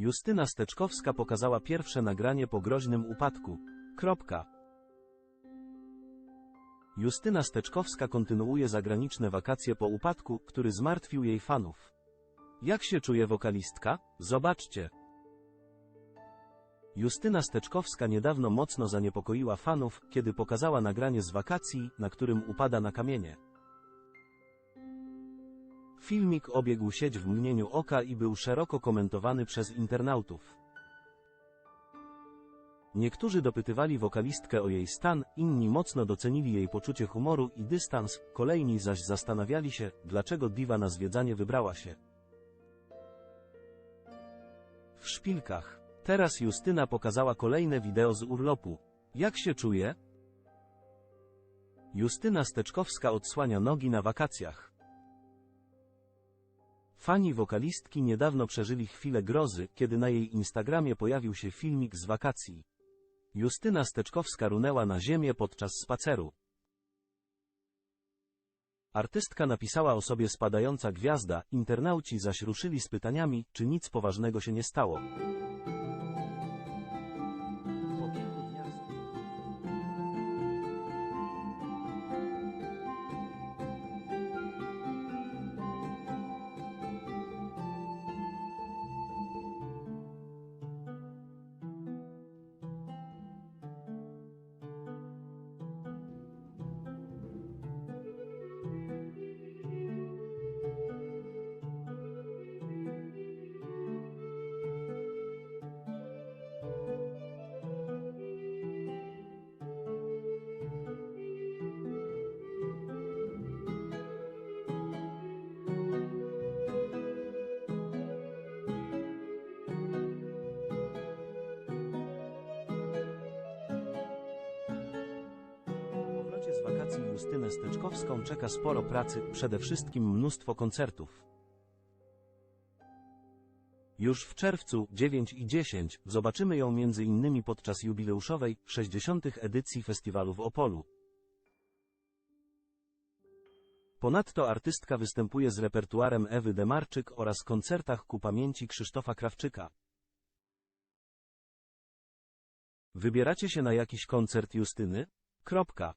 Justyna Steczkowska pokazała pierwsze nagranie po groźnym upadku. Kropka. Justyna Steczkowska kontynuuje zagraniczne wakacje po upadku, który zmartwił jej fanów. Jak się czuje wokalistka? Zobaczcie. Justyna Steczkowska niedawno mocno zaniepokoiła fanów, kiedy pokazała nagranie z wakacji, na którym upada na kamienie. Filmik obiegł sieć w mgnieniu oka i był szeroko komentowany przez internautów. Niektórzy dopytywali wokalistkę o jej stan, inni mocno docenili jej poczucie humoru i dystans, kolejni zaś zastanawiali się, dlaczego diwa na zwiedzanie wybrała się. W szpilkach. Teraz Justyna pokazała kolejne wideo z urlopu. Jak się czuje? Justyna Steczkowska odsłania nogi na wakacjach. Fani wokalistki niedawno przeżyli chwilę grozy, kiedy na jej Instagramie pojawił się filmik z wakacji. Justyna Steczkowska runęła na ziemię podczas spaceru. Artystka napisała o sobie spadająca gwiazda, internauci zaś ruszyli z pytaniami, czy nic poważnego się nie stało. Wakacji Justynę Steczkowską czeka sporo pracy, przede wszystkim mnóstwo koncertów. Już w czerwcu 9 i 10 zobaczymy ją m.in. podczas jubileuszowej 60. edycji festiwalu w Opolu. Ponadto artystka występuje z repertuarem Ewy Demarczyk oraz koncertach ku pamięci Krzysztofa Krawczyka. Wybieracie się na jakiś koncert Justyny? Kropka.